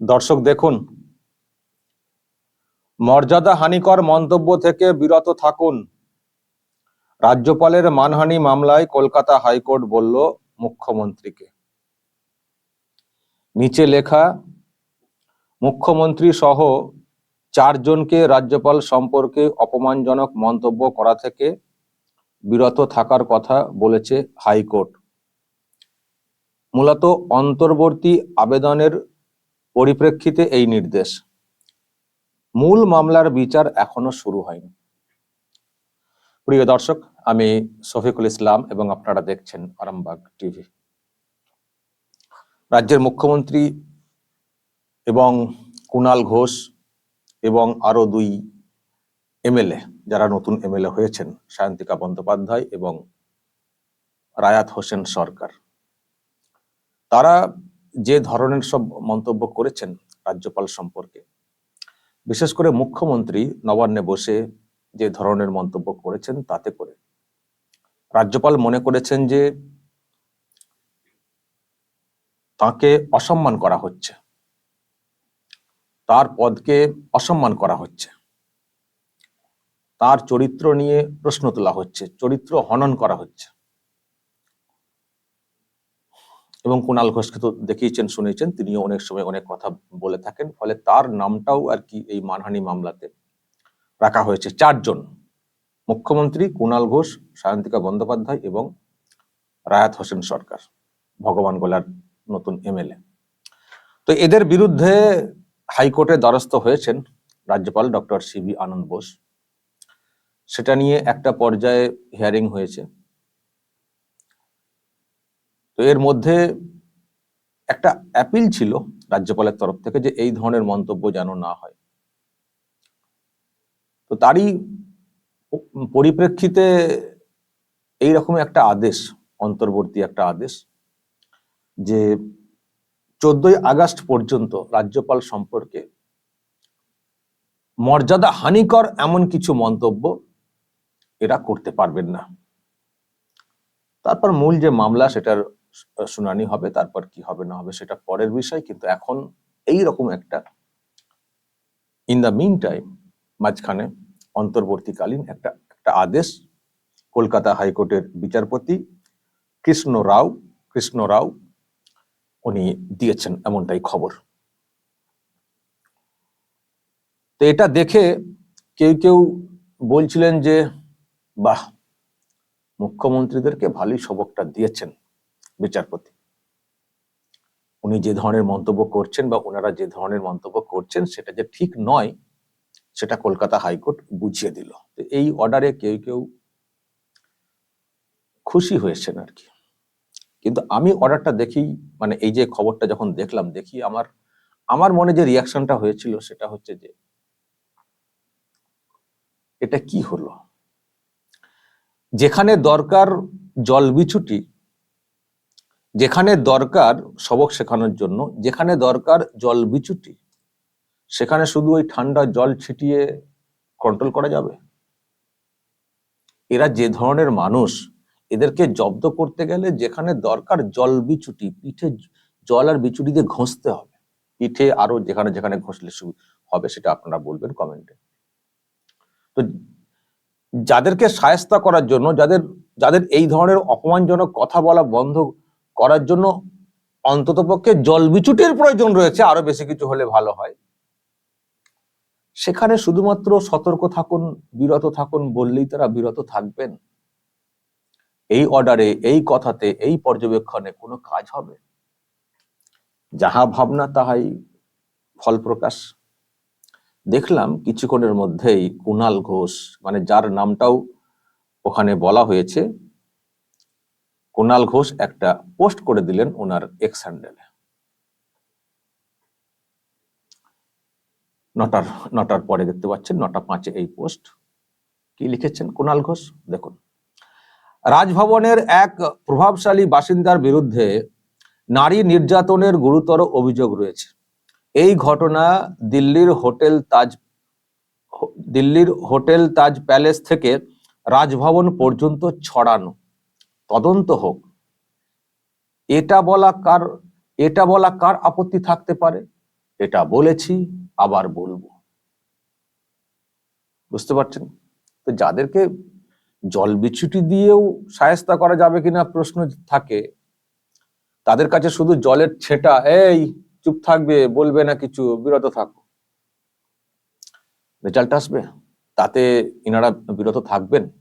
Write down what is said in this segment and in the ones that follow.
দর্শক দেখুন। মর্যাদা হানিকর মন্তব্য থেকে বিরত থাকুন। রাজ্যপালের মানহানি মামলায় কলকাতা হাইকোর্ট বলল মুখ্যমন্ত্রীকে। নিচে লেখা মুখ্যমন্ত্রী সহ চারজনকে রাজ্যপাল সম্পর্কে অপমানজনক মন্তব্য করা থেকে বিরত থাকার কথা বলেছে হাইকোর্ট। মূলত অন্তর্বর্তী আবেদনের পরিপ্রেক্ষিতে এই নির্দেশ। মূল মামলার বিচার এখনও শুরু হয়নি। প্রিয় দর্শক, আমি শফিকুল ইসলাম এবং আপনারা দেখছেন আরামবাগ টিভি। রাজ্যের মুখ্যমন্ত্রী এবং কুণাল ঘোষ এবং আরও দুই এমএলএ, যারা নতুন এমএলএ হয়েছেন, সায়ন্তিকা বন্দ্যোপাধ্যায় এবং রায়াত হোসেন সরকার। তারা যে ধরনের সব মন্তব্য করেছেন রাজ্যপাল সম্পর্কে, বিশেষ করে মুখ্যমন্ত্রী নবান্নে বসে যে ধরনের মন্তব্য করেছেন তাতে করে। রাজ্যপাল মনে করেছেন যে তাকে অসম্মান করা হচ্ছে। তার পদকে অসম্মান করা হচ্ছে। তার চরিত্র নিয়ে প্রশ্ন তোলা হচ্ছে, চরিত্র হনন করা হচ্ছে। এবং কুণাল ঘোষকে তো দেখিয়েছেন, শুনেছেন, তিনিও অনেক সময় অনেক কথা বলে থাকেন। ফলে তার নামটাও আর কি এই মানহানি মামলাতে রাখা হয়েছে। চারজন, মুখ্যমন্ত্রী কুণাল ঘোষ, সায়ন্তিকা বন্দ্যোপাধ্যায় এবং রায়াত হোসেন সরকার, ভগবান গোলার নতুন এমএলএ। তো এদের বিরুদ্ধে হাইকোর্টে দ্বারস্থ হয়েছেন রাজ্যপাল ডক্টর সিবি আনন্দ বোস। সেটা নিয়ে একটা পর্যায়ে হিয়ারিং হয়েছে। তো এর মধ্যে একটা অ্যাপিল ছিল রাজ্যপালের তরফ থেকে যে এই ধরনের মন্তব্য যেন না হয়। তো তারই পরিপ্রেক্ষিতে এইরকম একটা আদেশ, অন্তর্বর্তী একটা আদেশ যে চোদ্দই আগস্ট পর্যন্ত রাজ্যপাল সম্পর্কে মর্যাদা হানিকর এমন কিছু মন্তব্য এরা করতে পারবেন না। তারপর মূল যে মামলা সেটার শুনানি হবে, তারপর কি হবে, না হবে সেটা পরের বিষয়, কিন্তু এখন এই রকম একটা ইন দ্য মিন টাইম মাঝখানে অন্তর্বর্তীকালীন একটা একটা আদেশ কলকাতা হাইকোর্টের বিচারপতি কৃষ্ণ রাও কৃষ্ণ রাও উনি দিয়েছেন এমনটাই খবর। তো এটা দেখে কেউ কেউ বলছিলেন যে, বাহ, মুখ্যমন্ত্রীদেরকে ভালোই সবকটা দিয়েছেন। বিচারপতি। উনি যে ধরনের মন্তব্য করছেন বা ওনারা যে ধরনের মন্তব্য করছেন সেটা যে ঠিক নয়, সেটা কলকাতা হাইকোর্ট বুঝিয়ে দিল। এই অর্ডারে কেউ কেউ খুশি হয়েছেন আর কি। কিন্তু আমি অর্ডারটা দেখি মানে এই যে খবরটা যখন দেখলাম, দেখি আমার আমার মনে যে রিয়াকশনটা হয়েছিল সেটা হচ্ছে যে, এটা কি হলো? যেখানে দরকার জল বিছুটি যেখানে দরকার সবক শেখানোর জন্য, যেখানে দরকার জল বিচুটি, সেখানে শুধু ওই ঠান্ডা জল ছিটিয়ে কন্ট্রোল করা যাবে? এরা যে ধরনের মানুষ, এদেরকে জব্দ করতে গেলে যেখানে দরকার জল বিচুটি, পিঠে জল আর বিচুটি দিয়ে ঘষতে হবে। পিঠে আরও যেখানে যেখানে ঘষলে হবে সেটা আপনারা বলবেন কমেন্টে। তো যাদেরকে সায়স্তা করার জন্য, যাদের যাদের এই ধরনের অপমানজনক কথা বলা বন্ধ করার জন্য অন্ততপক্ষে জল বিচুটের প্রয়োজন রয়েছে, আরও বেশি কিছু হলে ভালো হয়। সেখানে শুধুমাত্র সতর্ক থাকুন, বিরত থাকুন বললেই তারা বিরত থাকবেন। এই অর্ডারে এই কথাতে, এই পর্যবেক্ষণে কোনো কাজ হবে। যাহা ভাবনা, তাহাই ফল প্রকাশ। দেখলাম কিছুক্ষণের মধ্যেই কুণাল ঘোষ মানে যার নামটাও ওখানে বলা হয়েছে কুণাল ঘোষ একটা পোস্ট করে দিলেন ওনার এক্স হ্যান্ডেলে নটার নটার পরে দেখতে পাচ্ছেন, নটা পাঁচে এই পোস্ট। কি লিখেছেন কুণাল ঘোষ? দেখুন। রাজভবনের এক প্রভাবশালী বাসিন্দার বিরুদ্ধে নারী নির্যাতনের গুরুতর অভিযোগ রয়েছে। এই ঘটনা দিল্লির হোটেল তাজ, দিল্লির হোটেল তাজ প্যালেস থেকে রাজভবন পর্যন্ত ছড়ানো। তদন্ত হোক। এটা বলা কার, এটা বলা কার আপত্তি থাকতে পারে? এটা বলেছি, আবার বলব। বুঝতে পারছেন? তো যাদেরকে জল বিচ্ছুটি দিয়েও সায়স্তা করা যাবে কিনা প্রশ্ন থাকে, তাদের কাছে শুধু জলের ছেটা, এই, চুপ থাকবে, বলবে না কিছু, বিরত থাকো। রেজাল্ট আসবে? তাতে ইনারা বিরত থাকবেন?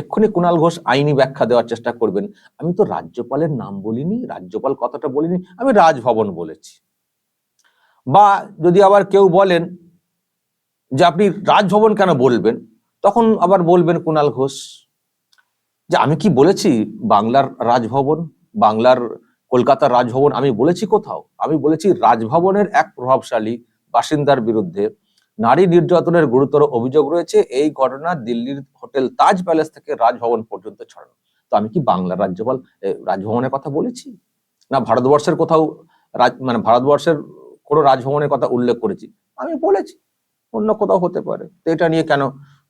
এক্ষুনি কুণাল ঘোষ আইনি ব্যাখ্যা দেওয়ার চেষ্টা করবেন। আমি তো রাজ্যপালের নাম বলিনি, রাজ্যপাল কথাটা বলিনি, আমি রাজভবন বলেছি। বা যদি আবার কেউ বলেন যে আপনি রাজভবন কেন বলবেন, তখন আবার বলবেন কুণাল ঘোষ যে আমি কি বলেছি বাংলার রাজভবন, বাংলার কলকাতার রাজভবন আমি বলেছি কোথাও? আমি বলেছি রাজভবনের এক প্রভাবশালী বাসিন্দার বিরুদ্ধে নারী নির্যাতনের গুরুতর অভিযোগ রয়েছে। এই ঘটনা দিল্লির হোটেল তাজ প্যালেস থেকে রাজভবন পর্যন্ত ছড়ানো। তো আমি কি বাংলার রাজ্যপাল রাজভবনের কথা বলেছি? না ভারতবর্ষের কোথাও রাজ- মানে ভারতবর্ষের কোনো রাজভবনের কথা উল্লেখ করেছি? আমি বলেছি, অন্য কোথাও হতে পারে। তো এটা নিয়ে কেন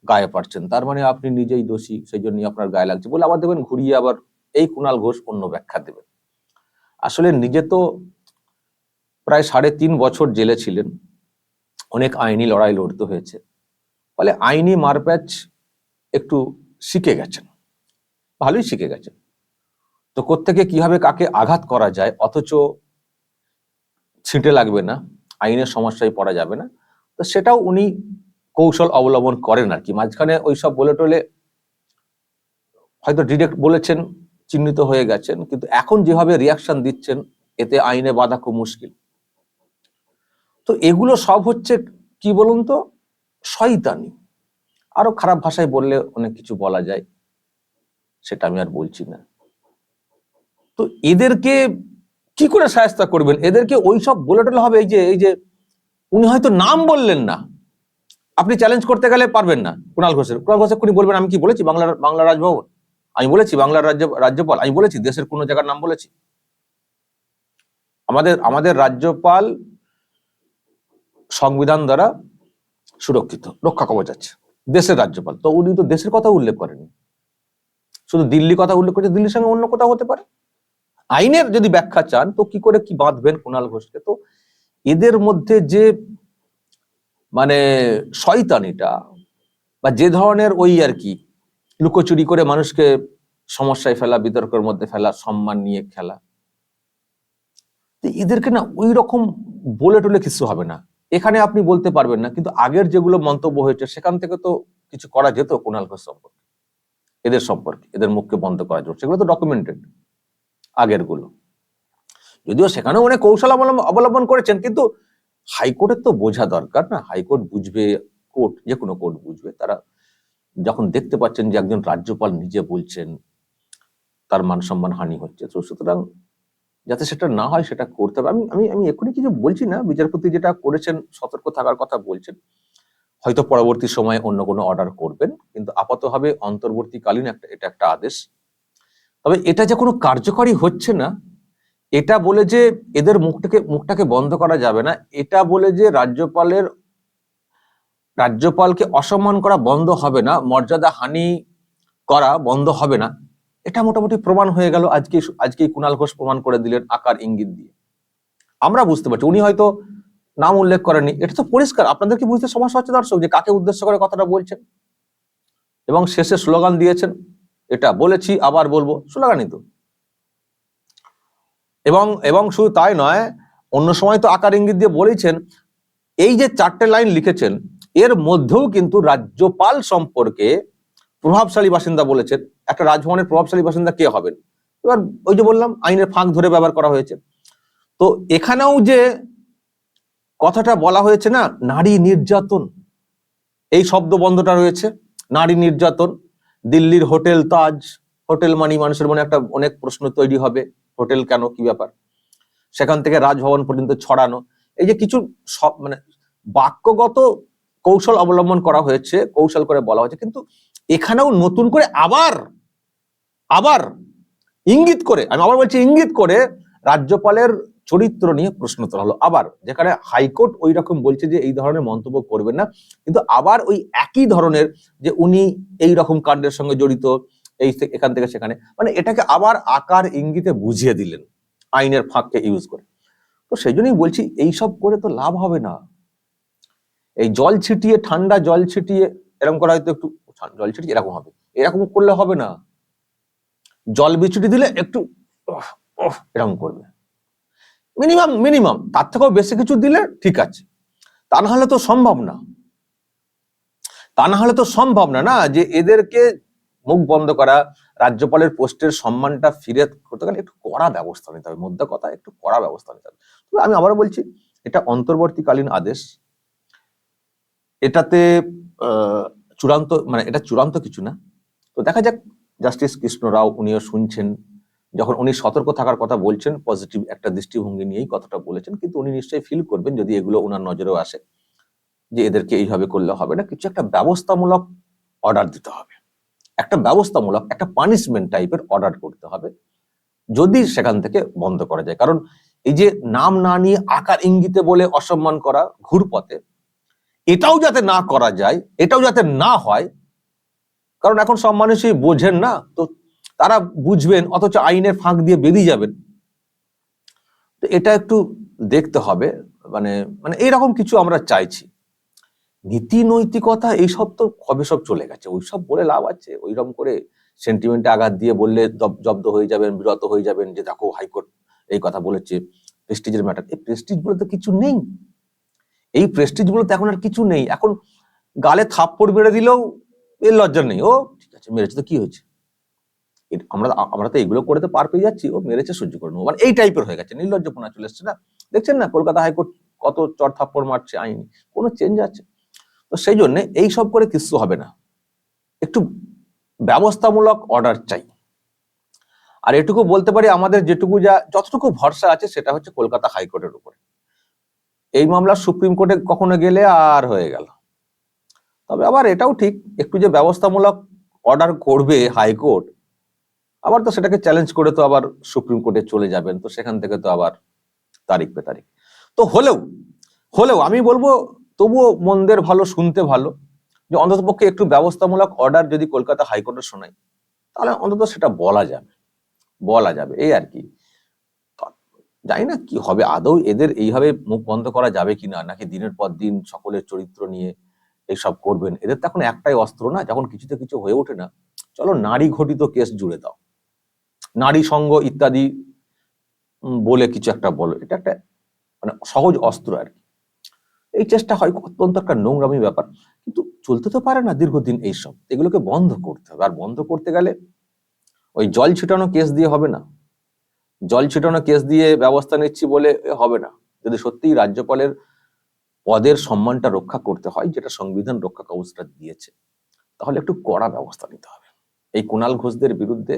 গায়ে পারছেন? তার মানে আপনি নিজেই দোষী, সেই জন্য আপনার গায়ে লাগছে বলে আবার দেবেন ঘুরিয়ে আবার এই কুণাল ঘোষ অন্য ব্যাখ্যা দেবেন। আসলে নিজে তো প্রায় সাড়ে তিন বছর জেলে ছিলেন। অনেক আইনি লড়াই লড়তে হয়েছে। ফলে আইনি মারপ্যাচ একটু শিখে গেছেন। ভালোই শিখে গেছেন। তো কোত্থেকে কীভাবে কাকে আঘাত করা যায়, অথচ ছিটে লাগবে না, আইনের সমস্যায় পড়া যাবে না, তো সেটাও উনি কৌশল অবলম্বন করেন আর কি। মাঝখানে ওইসব বলে টলে হয়তো ডিরেক্ট বলেছেন, চিহ্নিত হয়ে গেছেন, কিন্তু এখন যেভাবে রিয়াকশন দিচ্ছেন, এতে আইনে বাধা খুব মুশকিল। তো এগুলো সব হচ্ছে কি বলুন তো? শয়তানি। আরও খারাপ ভাষায় বললে অনেক কিছু বলা যায়, সেটা আমি আর বলছি না। তো এদেরকে কি করে সায়স্তা করবেন? এদেরকে ওইসব বলে টলে হবে এই যে এই যে উনি হয়তো নাম বললেন না। আপনি চ্যালেঞ্জ করতে গেলে পারবেন না, কুণাল ঘোষের। কুণাল ঘোষ এক্ষুনি বলবেন, আমি কি বলেছি বাংলার বাংলা রাজভবন? আমি বলেছি বাংলার রাজ্য, রাজ্যপাল, আমি বলেছি দেশের কোন জায়গার নাম বলেছি। আমাদের আমাদের রাজ্যপাল সংবিধান দ্বারা সুরক্ষিত, রক্ষা কবচ আছে, দেশের রাজ্যপাল। তো উনি তো দেশের কথা উল্লেখ করেনি শুধু দিল্লি কথা উল্লেখ করেছে দিল্লির সঙ্গে অন্য কোথাও হতে পারে? আইনের যদি ব্যাখ্যা চান, তো কি করে কি বাঁধবেন কুণাল ঘোষকে? তো এদের মধ্যে যে মানে শয়তানিটা বা যে ধরনের ওই আর কি, লুকোচুরি করে মানুষকে সমস্যায় ফেলা, বিতর্কের মধ্যে ফেলা, সম্মান নিয়ে খেলা এদেরকে না ওই রকম বলে টলে কিছু হবে না। এখানে আপনি বলতে পারবেন না, কিন্তু আগের যেগুলো মন্তব্য হয়েছে, সেখান থেকে তো কিছু করা যেত কুণাল ঘোষ সম্পর্কে, এদের সম্পর্কে, এদের মুখকে বন্ধ করা যেত, সেগুলো তো ডকুমেন্টেড আগেরগুলো যদিও সেখানেও অনেক কৌশল অবলম্বন করেছেন, কিন্তু হাইকোর্টের তো বোঝা দরকার না, হাইকোর্ট বুঝবে, কোর্ট, যে কোনো কোর্ট বুঝবে, তারা যখন দেখতে পাচ্ছেন যে একজন রাজ্যপাল নিজে বলছেন, তার মান সম্মান হানি হচ্ছে, তো সুতরাং যাতে সেটা না হয়, সেটা করতে হবে। আমি আমি আমি এক্ষুনি কিছু বলছি না। বিচারপতি যেটা করেছেন, সতর্ক থাকার কথা বলছেন। হয়তো পরবর্তী সময়ে অন্য কোনো অর্ডার করবেন, কিন্তু আপাতভাবে অন্তর্বর্তীকালীন একটা, এটা একটা আদেশ। তবে এটা যে কোনো কার্যকরী হচ্ছে না, এটা বলে যে এদের মুখটাকে মুখটাকে বন্ধ করা যাবে না, এটা বলে যে রাজ্যপালের, রাজ্যপালকে অসম্মান করা বন্ধ হবে না, মর্যাদা হানি করা বন্ধ হবে না। এটা মোটামুটি প্রমাণ হয়ে গেল আজকে আজকে কুণাল ঘোষ প্রমাণ করে দিলেন আকার ইঙ্গিত দিয়ে। আমরা বুঝতে পারছি, উনি হয়তো নাম উল্লেখ করেননি। এটা তো পরিষ্কার আপনাদেরকে বুঝতে সমস্যা হচ্ছে দর্শক যে কাকে উদ্দেশ্য করে কথাটা বলছেন? এবং শেষে স্লোগান দিয়েছেন, এটা বলেছি, আবার বলব, স্লোগানই তো। এবং এবং শুধু তাই নয়, অন্য সময় তো আকার ইঙ্গিত দিয়ে বলেছেন এই যে চারটে লাইন লিখেছেন, এর মধ্যেও কিন্তু রাজ্যপাল সম্পর্কে প্রভাবশালী বাসিন্দা বলেছেন, একটা রাজভবনের প্রভাবশালী বাসিন্দা কে হবেন? এবার ওই যে বললাম, আইনের ফাঁক ধরে ব্যবহার করা হয়েছে। তো এখানেও যে কথাটা বলা হয়েছে না, নারী নির্যাতন, এই শব্দ বন্ধটা রয়েছে, নারী নির্যাতন, দিল্লির হোটেল তাজ হোটেল মানি মানুষের মনে একটা অনেক প্রশ্ন তৈরি হবে, হোটেল কেন, কি ব্যাপার? সেখান থেকে রাজভবন পর্যন্ত ছড়ানো, এই যে কিছু সব মানে বাক্যগত কৌশল অবলম্বন করা হয়েছে, কৌশল করে বলা হয়েছে, কিন্তু এখানেও নতুন করে আবার আবার ইঙ্গিত করে, আমি আবার বলছি ইঙ্গিত করে রাজ্যপালের চরিত্র নিয়ে প্রশ্ন তোলা হলো। আবার যেখানে হাইকোর্ট ওই রকম বলছে যে এই ধরনের মন্তব্য করবেন না, কিন্তু আবার ওই একই ধরনের যে উনি এই রকম কাণ্ডের সঙ্গে জড়িত, এই এখান থেকে সেখানে মানে এটাকে আবার আকার ইঙ্গিতে বুঝিয়ে দিলেন আইনের ফাঁককে ইউজ করে। তো সেই জন্যই বলছি, এইসব করে তো লাভ হবে না। এই জল ছিটিয়ে, ঠান্ডা জল ছিটিয়ে, এরকম করা হয়তো একটু জল ছিটিয়ে এরকম হবে। এরকম করলে হবে না। জল বিছুটি দিলে একটু এরকম করবে। মিনিমাম মিনিমাম তার থেকেও বেশি কিছু দিলে ঠিক আছে। তা না হলে তো সম্ভব না। তা না হলে তো সম্ভব না না, যে এদেরকে মুখ বন্ধ করা, রাজ্যপালের পোস্টের সম্মানটা ফিরে করতে গেলে একটু কড়া ব্যবস্থা নিতে হবে। মধ্যে কথা, একটু কড়া ব্যবস্থা নিতে হবে। তবে আমি আবারও বলছি, এটা অন্তর্বর্তীকালীন আদেশ। এটাতে চূড়ান্ত মানে এটা চূড়ান্ত কিছু না। তো দেখা যাক, জাস্টিস কৃষ্ণ রাও উনিও শুনছেন, যখন উনি সতর্ক থাকার কথা বলছেন, পজিটিভ একটা দৃষ্টিভঙ্গি নিয়েই কথাটা বলেছেন, কিন্তু উনি নিশ্চয়ই ফিল করবেন যদি এগুলো ওনার নজরেও আসে, যে এদেরকে এইভাবে করলে হবে না। কিছু একটা ব্যবস্থামূলক অর্ডার দিতে হবে। একটা ব্যবস্থামূলক, একটা পানিশমেন্ট টাইপের অর্ডার করতে হবে, যদি সেখান থেকে বন্ধ করা যায়। কারণ এই যে নাম না নিয়ে আকার ইঙ্গিতে বলে অসম্মান করা ঘুরপথে এটাও যাতে না করা যায়, এটাও যাতে না হয়, কারণ এখন সব মানুষই বোঝেন না, তো তারা বুঝবেন, অথচ আইনের ফাঁক দিয়ে বেরিয়ে যাবেন। তো এটা একটু দেখতে হবে মানে মানে এইরকম কিছু আমরা চাইছি। নীতি নৈতিকতা এইসব তো কবে সব চলে গেছে? ওইসব বলে লাভ আছে, ওইরকম করে সেন্টিমেন্টে আঘাত দিয়ে বললে জব্দ হয়ে যাবেন, বিরত হয়ে যাবেন যে, দেখো হাইকোর্ট এই কথা বলেছে প্রেস্টিজের ম্যাটার এই প্রেস্টিজ বলে তো কিছু নেই। এই প্রেস্টিজ তো এখন আর কিছু নেই। এখন গালে থাপ্পড় বেড়ে দিলেও এর লজ্জা নেই। ও, ঠিক আছে, মেরেছে তো কি হয়েছে? আমরা আমরা তো এগুলো করে তো পার পেয়ে যাচ্ছি। ও মেরেছে, সহ্য করে নেব। মানে এই টাইপের হয়ে গেছে, নির্লজ্জপনা চলে এসছে না। দেখছেন না, কলকাতা হাইকোর্ট কত চর থাপ্পড় মারছে আইনি। কোনো চেঞ্জ আছে? তো সেই জন্য এই সব করে কিছু হবে না। একটু ব্যবস্থামূলক অর্ডার চাই। আর এটুকু বলতে পারি, আমাদের যেটুকু যা, যতটুকু ভরসা আছে, সেটা হচ্ছে কলকাতা হাইকোর্টের উপরে। এই মামলা সুপ্রিম কোর্টে কখনো গেলে আর হয়ে গেল। তবে আবার এটাও ঠিক, একটু যে ব্যবস্থামূলক অর্ডার করবে হাইকোর্ট, আবার তো সেটাকে চ্যালেঞ্জ করে তো আবার সুপ্রিম কোর্টে চলে যাবেন, তো সেখান থেকে তো আবার তারিখ পে তারিখ তো হলেও হলেও আমি বলব তবুও মন্দের ভালো, শুনতে ভালো, যে অন্ততপক্ষে একটু ব্যবস্থামূলক অর্ডার যদি কলকাতা হাইকোর্টে শোনায়, তাহলে অন্তত সেটা বলা যাবে বলা যাবে, এই আর কি। জানি না কি হবে, আদৌ এদের এইভাবে মুখ বন্ধ করা যাবে কিনা, নাকি দিনের পর দিন সকলের চরিত্র নিয়ে এইসব করবেন? এদের তো এখন একটাই অস্ত্র না, যখন কিছুতে কিছু হয়ে ওঠে না, চলো নারী ঘটিত কেস জুড়ে দাও। নারী সঙ্গ ইত্যাদি বলে কিছু একটা বলো। এটা একটা মানে সহজ অস্ত্র আর কি। এই চেষ্টা হয়, অত্যন্ত একটা নোংরামি ব্যাপার। কিন্তু চলতে তো পারে না দীর্ঘদিন এইসব। এগুলোকে বন্ধ করতে হবে। আর বন্ধ করতে গেলে ওই জল ছিটানো কেস দিয়ে হবে না। জল ছিটানো কেস দিয়ে ব্যবস্থা নিচ্ছি বলে হবে না। যদি সত্যিই রাজ্যপালের পদের সম্মানটা রক্ষা করতে হয়, যেটা সংবিধান রক্ষা কবচটা দিয়েছে, তাহলে একটু কড়া ব্যবস্থা নিতে হবে। এই কুণাল ঘোষদের বিরুদ্ধে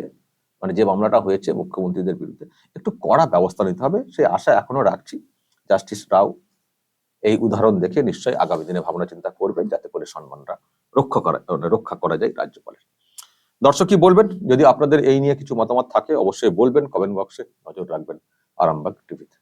মানে যে মামলাটা হয়েছে মুখ্যমন্ত্রীদের বিরুদ্ধে, একটু কড়া ব্যবস্থা নিতে হবে। সেই আশা এখনও রাখছি। জাস্টিস রাও এই উদাহরণ দেখে নিশ্চয়ই আগামী দিনে ভাবনা চিন্তা করবেন, যাতে করে সম্মানটা রক্ষা করা রক্ষা করা যায় রাজ্যপালের। দর্শক কি বলবেন? যদি আপনাদের এই নিয়ে কিছু মতামত থাকে, অবশ্যই বলবেন কমেন্ট বক্সে নজর রাখবেন, আরামবাগ টিভিতে।